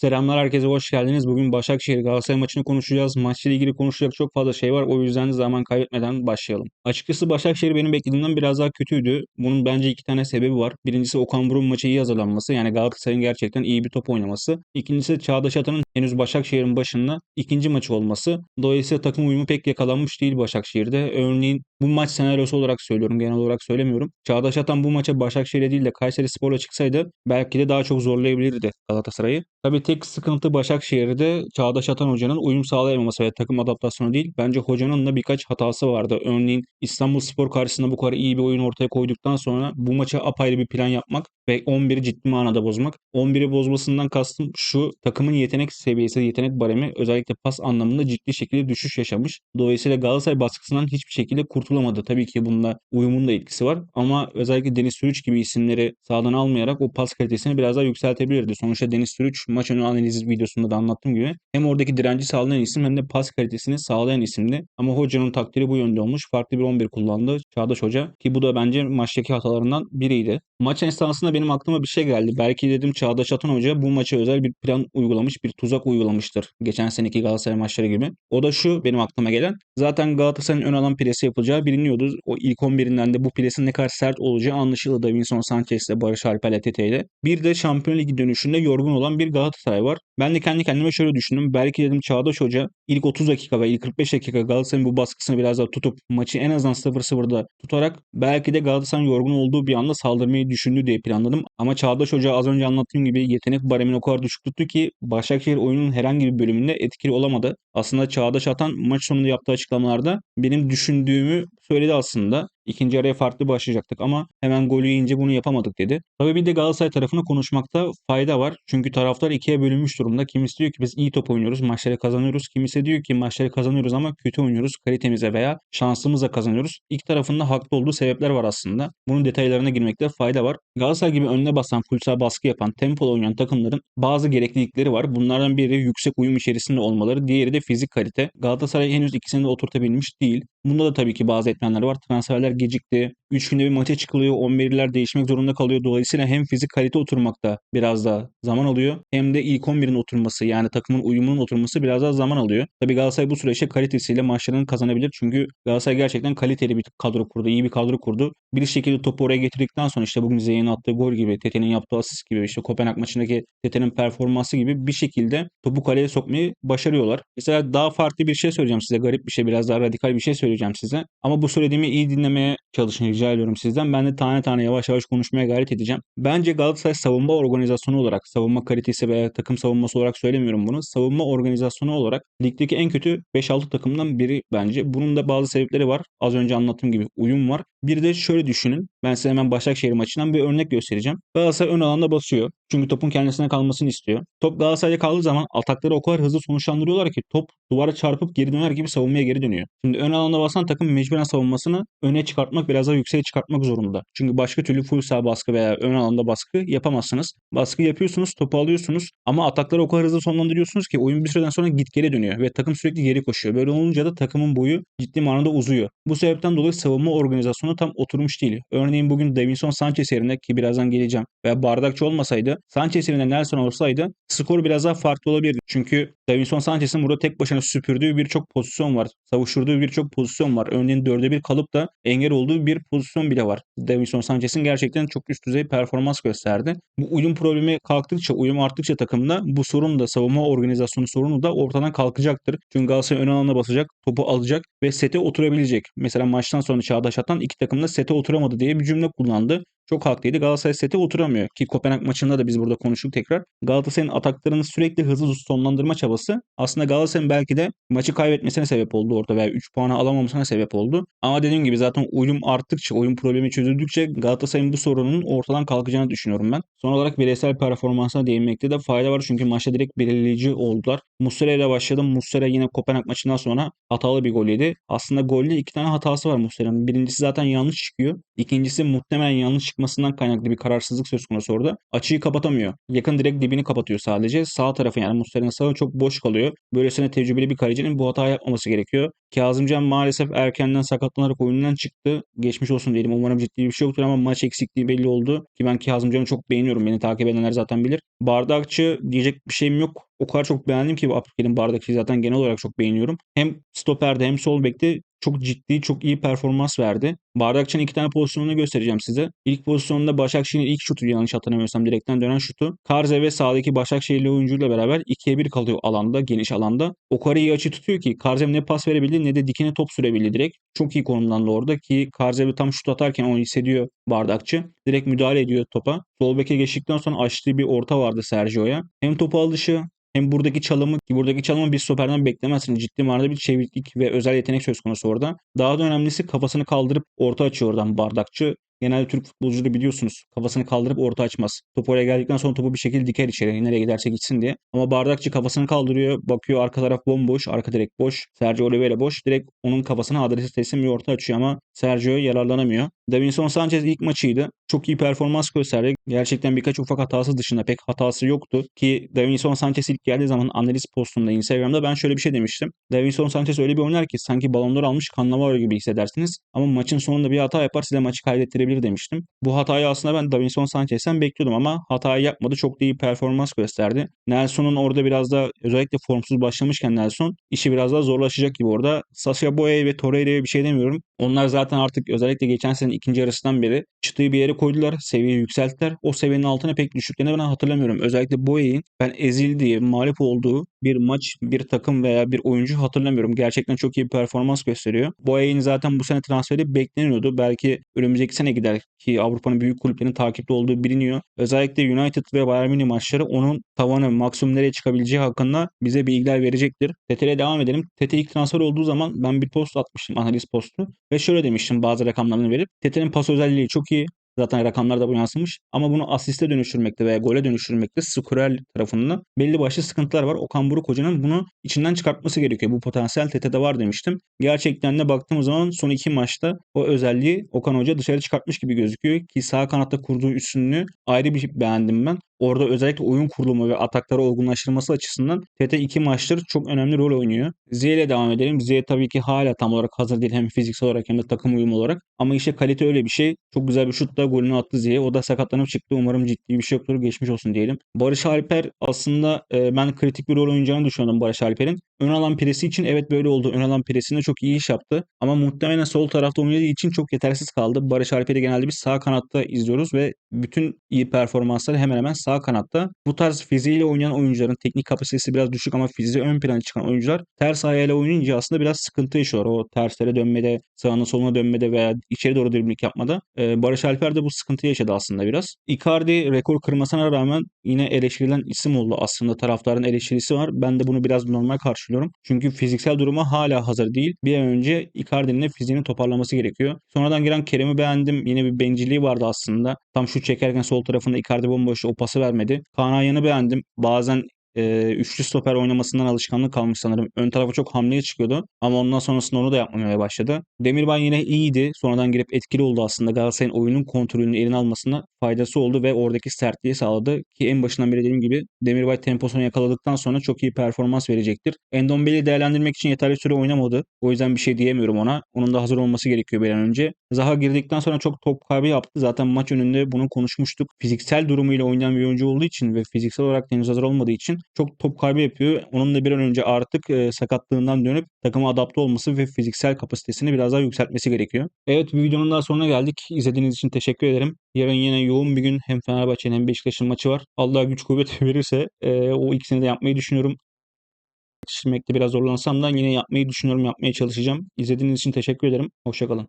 Selamlar herkese hoş geldiniz. Bugün Başakşehir Galatasaray maçını konuşacağız. Maçla ilgili konuşacak çok fazla şey var. O yüzden zaman kaybetmeden başlayalım. Açıkçası Başakşehir benim beklediğimden biraz daha kötüydü. Bunun bence iki tane sebebi var. Birincisi Okan Buruk'un maçı iyi hazırlanması. Yani Galatasaray'ın gerçekten iyi bir top oynaması. İkincisi Çağdaş Atan'ın henüz Başakşehir'in başında ikinci maçı olması. Dolayısıyla takım uyumu pek yakalanmış değil Başakşehir'de. Örneğin bu maç senaryosu olarak söylüyorum. Genel olarak söylemiyorum. Çağdaş Atan bu maça Başakşehir'e değil de Kayseri Spor'la çıksaydı belki de daha çok zorlayabilirdi Galatasaray'ı. Tabii tek sıkıntı Başakşehir'de Çağdaş Atan Hoca'nın uyum sağlayamaması ve takım adaptasyonu değil. Bence hocanın da birkaç hatası vardı. Örneğin İstanbul Spor karşısında bu kadar iyi bir oyun ortaya koyduktan sonra bu maça apayrı bir plan yapmak ve 11'i ciddi manada bozmak. 11'i bozmasından kastım şu takımın yetenek seviyesi, yetenek baremi özellikle pas anlamında ciddi şekilde düşüş yaşamış. Dolayısıyla Galatasaray baskısından hiçbir şekilde kurtulamadı. Tabii ki bunda uyumun da etkisi var ama özellikle Deniz Sürüç gibi isimleri sağdan almayarak o pas kalitesini biraz daha yükseltebilirdi. Sonuçta Deniz Sürüç maç önü analiz videosunda da anlattığım gibi hem oradaki direnci sağlayan isim hem de pas kalitesini sağlayan isimdi. Ama hocanın takdiri bu yönde olmuş. Farklı bir 11 kullandı Çağdaş Hoca ki bu da bence maçtaki hatalarından biriydi. Maç esnasında benim aklıma bir şey geldi. Belki dedim Çağdaş Atan Hoca bu maça özel bir plan uygulamış, bir tuzak uygulamıştır. Geçen seneki Galatasaray maçları gibi. O da şu benim aklıma gelen. Zaten Galatasaray'ın ön alan presi yapılacağı biliniyordu. O ilk 11'inden de bu presin ne kadar sert olacağı anlaşıldı. Davinson Sanchez ile Barış Alper Tete ile. Bir de Şampiyon Ligi dönüşünde yorgun olan bir Galatasaray var. Ben de kendi kendime şöyle düşündüm. Belki dedim Çağdaş Hoca ilk 30 dakika ve ilk 45 dakika Galatasaray'ın bu baskısını biraz daha tutup maçı en azından 0-0'da tutarak belki de Galatasaray'ın yorgun olduğu bir anda saldırmayı düşündü diye planladım. Ama Çağdaş Hoca az önce anlattığım gibi yetenek baremini o kadar düşük tuttu ki Başakşehir oyunun herhangi bir bölümünde etkili olamadı. Aslında Çağdaş Atan maç sonunda yaptığı açıklamalarda benim düşündüğümü söyledi aslında. İkinci araya farklı başlayacaktık ama hemen golü yiyince bunu yapamadık dedi. Tabii bir de Galatasaray tarafını konuşmakta fayda var. Çünkü taraftar ikiye bölünmüş durumda. Kimisi diyor ki biz iyi top oynuyoruz, maçları kazanıyoruz. Kimisi diyor ki maçları kazanıyoruz ama kötü oynuyoruz. Kalitemize veya şansımıza kazanıyoruz. İlk tarafında haklı olduğu sebepler var aslında. Bunun detaylarına girmekte fayda var. Galatasaray gibi önüne basan, full baskı yapan, tempolu oynayan takımların bazı gereklilikleri var. Bunlardan biri yüksek uyum içerisinde olmaları, diğeri de fizik kalite. Galatasaray henüz ikisini de oturtabilmiş değil. Bunda da tabii ki bazı etmenler var. Transferler gecikti. 3 günde bir maça çıkılıyor. 11'ler değişmek zorunda kalıyor. Dolayısıyla hem fizik kalite oturmakta biraz daha zaman alıyor. Hem de ilk 11'in oturması yani takımın uyumunun oturması biraz daha zaman alıyor. Tabii Galatasaray bu süreçte kalitesiyle maçlarını kazanabilir. Çünkü Galatasaray gerçekten kaliteli bir kadro kurdu. iyi bir kadro kurdu. Bir şekilde topu oraya getirdikten sonra işte bugün Zey'in attığı gol gibi, Tete'nin yaptığı asist gibi, işte Kopenhag maçındaki Tete'nin performansı gibi bir şekilde topu kaleye sokmayı başarıyorlar. Mesela daha farklı bir şey söyleyeceğim size. Garip bir şey, biraz daha radikal bir şey söyleyeceğim size. Ama bu söylediğimi iyi dinlemeye çalışın rica ediyorum sizden. Ben de tane tane yavaş yavaş konuşmaya gayret edeceğim. Bence Galatasaray savunma organizasyonu olarak, savunma kalitesi veya takım savunması olarak söylemiyorum bunu. Savunma organizasyonu olarak ligdeki en kötü 5-6 takımdan biri bence. Bunun da bazı sebepleri var. Az önce anlattığım gibi uyum var. Bir de şöyle düşünün. Ben size hemen Başakşehir maçından bir örnek göstereceğim. Galatasaray ön alanda basıyor. Çünkü topun kendisine kalmasını istiyor. Top Galatasaray'da kaldığı zaman atakları o kadar hızlı sonuçlandırıyorlar ki top duvara çarpıp geri döner gibi savunmaya geri dönüyor. Şimdi ön alanda basan takım mecburen savunmasını öne çıkartmak biraz daha yükseğe çıkartmak zorunda. Çünkü başka türlü full sağ baskı veya ön alanda baskı yapamazsınız. Baskı yapıyorsunuz, topu alıyorsunuz ama atakları o kadar hızlı sonlandırıyorsunuz ki oyun bir süreden sonra git geri dönüyor ve takım sürekli geri koşuyor. Böyle olunca da takımın boyu ciddi manada uzuyor. Bu sebepten dolayı savunma organizasyonu tam oturmuş değil. Örneğin bugün Davinson Sanchez yerine ki birazdan geleceğim veya Bardakçı olmasaydı Sanchez yerine Nelson olsaydı skor biraz daha farklı olabilirdi. Çünkü Davinson Sanchez'in burada tek başına süpürdüğü birçok pozisyon var. Savuşturduğu birçok pozisyon var. Örneğin dörde bir kalıp da engel olduğu bir pozisyon bile var. Davinson Sanchez'in gerçekten çok üst düzey performans gösterdi. Bu uyum problemi kalktıkça, uyum arttıkça takımda bu sorun da savunma organizasyonu sorunu da ortadan kalkacaktır. Çünkü Galatasaray ön alana basacak, topu alacak ve sete oturabilecek. Mesela maçtan sonra Çağdaş Atan iki takım da sete oturamadı diye bir cümle kullandı. Çok haklıydı. Galatasaray sete oturamıyor. Ki Kopenhag maçında da biz burada konuştuk tekrar. Galatasaray'ın ataklarını sürekli hızlı sonlandırma çabası aslında Galatasaray'ın belki de maçı kaybetmesine sebep oldu orada veya 3 puanı alamamasına sebep oldu. Ama dediğim gibi zaten uyum arttıkça, oyun problemi çözüldükçe Galatasaray'ın bu sorunun ortadan kalkacağını düşünüyorum ben. Son olarak bireysel performansına değinmekte de fayda var. Çünkü maçta direkt belirleyici oldular. Muslera ile başladım. Muslera yine Kopenhag maçından sonra hatalı bir gol yedi. Aslında golde iki tane hatası var Muslera'nın. Birincisi zaten yanlış çıkıyor. İkincisi muhtemelen yanlış çıkmasından kaynaklı bir kararsızlık söz konusu orada. Açıyı kapatamıyor. Yakın direkt dibini kapatıyor sadece. Sağ tarafı yani Muslera'nın sağı çok boş kalıyor. Böylesine tecrübeli bir kalecinin bu hata yapmaması gerekiyor. Kazımcan maalesef erkenden sakatlanarak oyundan çıktı. Geçmiş olsun diyelim. Umarım ciddi bir şey yoktur ama maç eksikliği belli oldu. Ki ben Kazımcan'ı çok beğeniyorum. Beni takip edenler zaten bilir. Bardakçı diyecek bir şeyim yok. O kadar çok beğendim ki bu Abdülkerim Bardakçı'yı zaten genel olarak çok beğeniyorum. Hem stoperde hem sol bekte çok ciddi, çok iyi performans verdi. Bardakçı'nın iki tane pozisyonunu göstereceğim size. İlk pozisyonda Başakşehir'in ilk şutu yanlış hatırlamıyorsam direkten dönen şutu. Karze ve sağdaki Başakşehirli oyuncuyla beraber 2'ye 1 kalıyor alanda, geniş alanda. O kareyi açı tutuyor ki Karzev ne pas verebildi ne de dikine top sürebildi direkt. Çok iyi konumlandı orada ki Karzev tam şut atarken onu hissediyor Bardakçı. Direkt müdahale ediyor topa. Sol beke geçtikten sonra açtığı bir orta vardı Sergio'ya. Hem topu alışı hem buradaki çalımı ki buradaki çalımı bir stoperden beklemezsin. Ciddi manada bir çeviklik ve özel yetenek söz konusu orada. Daha da önemlisi kafasını kaldırıp orta açıyor oradan bardakçı. Genelde Türk futbolcuları biliyorsunuz kafasını kaldırıp orta açmaz. Top oraya geldikten sonra topu bir şekilde diker içeri nereye giderse gitsin diye. Ama bardakçı kafasını kaldırıyor bakıyor arka taraf bomboş arka direk boş. Sergio Oliveira boş direkt onun kafasına adresi teslim bir orta açıyor ama Sergio yararlanamıyor. Davinson Sanchez ilk maçıydı. Çok iyi performans gösterdi. Gerçekten birkaç ufak hatası dışında pek hatası yoktu. Ki Davinson Sanchez ilk geldiği zaman analiz postunda Instagram'da ben şöyle bir şey demiştim. Davinson Sanchez öyle bir oynar ki sanki Ballon d'Or almış Cannavaro gibi hissedersiniz. Ama maçın sonunda bir hata yapar size maçı kaybettirebilir demiştim. Bu hatayı aslında ben Davinson Sanchez'ten bekliyordum ama hatayı yapmadı. Çok da iyi performans gösterdi. Nelson'un orada biraz da özellikle formsuz başlamışken Nelson işi biraz daha zorlaşacak gibi orada. Sasha Boye ve Torreira'ya bir şey demiyorum. Onlar zaten artık özellikle geçen senenin ikinci yarısından beri çıtığı bir yere koydular. Seviyeyi yükselttiler. O seviyenin altına pek düştüklerini ben hatırlamıyorum. Özellikle Boye'in ben ezildiği, mağlup olduğu bir maç, bir takım veya bir oyuncu hatırlamıyorum. Gerçekten çok iyi bir performans gösteriyor. Boye'nin zaten bu sene transferi bekleniyordu. Belki önümüzdeki sene gider ki Avrupa'nın büyük kulüplerinin takipte olduğu biliniyor. Özellikle United ve Bayern Münih maçları onun tavanı maksimum nereye çıkabileceği hakkında bize bilgiler verecektir. TT'ye devam edelim. TT ilk transfer olduğu zaman ben bir post atmıştım analiz postu ve şöyle demiştim bazı rakamlarını verip TT'nin pas özelliği çok iyi. Zaten rakamlarda bu yansımış. Ama bunu asiste dönüştürmekte veya gole dönüştürmekte skorel tarafında belli başlı sıkıntılar var. Okan Buruk Hoca'nın bunu içinden çıkartması gerekiyor. Bu potansiyel TT'de var demiştim. Gerçekten de baktığımız zaman son iki maçta o özelliği Okan Hoca dışarı çıkartmış gibi gözüküyor. Ki sağ kanatta kurduğu üstünlüğü ayrı bir beğendim ben. Orada özellikle oyun kurulumu ve atakları olgunlaştırması açısından TT 2 maçtır çok önemli rol oynuyor. Z ile devam edelim. Z tabii ki hala tam olarak hazır değil hem fiziksel olarak hem de takım uyumu olarak. Ama işte kalite öyle bir şey. Çok güzel bir şutla golünü attı Z. O da sakatlanıp çıktı. Umarım ciddi bir şey yoktur. Geçmiş olsun diyelim. Barış Alper aslında e, ben kritik bir rol oynayacağını düşünüyordum Barış Alper'in. Ön alan presi için evet böyle oldu. Ön alan presinde çok iyi iş yaptı. Ama muhtemelen sol tarafta oynadığı için çok yetersiz kaldı. Barış Alper'i genelde biz sağ kanatta izliyoruz ve bütün iyi performansları hemen hemen sağ kanatta. Bu tarz fiziğiyle oynayan oyuncuların teknik kapasitesi biraz düşük ama fiziği ön plana çıkan oyuncular ters ayağıyla oynayınca aslında biraz sıkıntı yaşıyor. O terslere dönmede, sağına soluna dönmede veya içeri doğru dribling yapmada. Ee, Barış Alper de bu sıkıntıyı yaşadı aslında biraz. Icardi rekor kırmasına rağmen yine eleştirilen isim oldu. Aslında taraftarın eleştirisi var. Ben de bunu biraz normal karşılıyorum. Çünkü fiziksel durumu hala hazır değil. Bir an önce Icardi'nin de fiziğini toparlaması gerekiyor. Sonradan giren Kerem'i beğendim. Yine bir bencilliği vardı aslında. Tam şu çekerken sol tarafında Icardi bomboş o pası vermedi. Kaan Ayhan'ı beğendim. Bazen e, üçlü stoper oynamasından alışkanlık kalmış sanırım. Ön tarafa çok hamleye çıkıyordu ama ondan sonrasında onu da yapmamaya başladı. Demirbay yine iyiydi. Sonradan girip etkili oldu aslında. Galatasaray'ın oyunun kontrolünü eline almasına faydası oldu ve oradaki sertliği sağladı. Ki en başından beri dediğim gibi Demirbay temposunu yakaladıktan sonra çok iyi performans verecektir. Endombele'yi değerlendirmek için yeterli süre oynamadı. O yüzden bir şey diyemiyorum ona. Onun da hazır olması gerekiyor bir an önce. Zaha girdikten sonra çok top kaybı yaptı. Zaten maç önünde bunu konuşmuştuk. Fiziksel durumuyla oynayan bir oyuncu olduğu için ve fiziksel olarak henüz hazır olmadığı için çok top kaybı yapıyor. Onun da bir an önce artık e, sakatlığından dönüp takıma adapte olması ve fiziksel kapasitesini biraz daha yükseltmesi gerekiyor. Evet bir videonun daha sonuna geldik. İzlediğiniz için teşekkür ederim. Yarın yine yoğun bir gün hem Fenerbahçe'nin hem Beşiktaş'ın maçı var. Allah güç kuvvet verirse e, o ikisini de yapmayı düşünüyorum. Yetiştirmekte biraz zorlansam da yine yapmayı düşünüyorum, yapmaya çalışacağım. İzlediğiniz için teşekkür ederim. Hoşçakalın.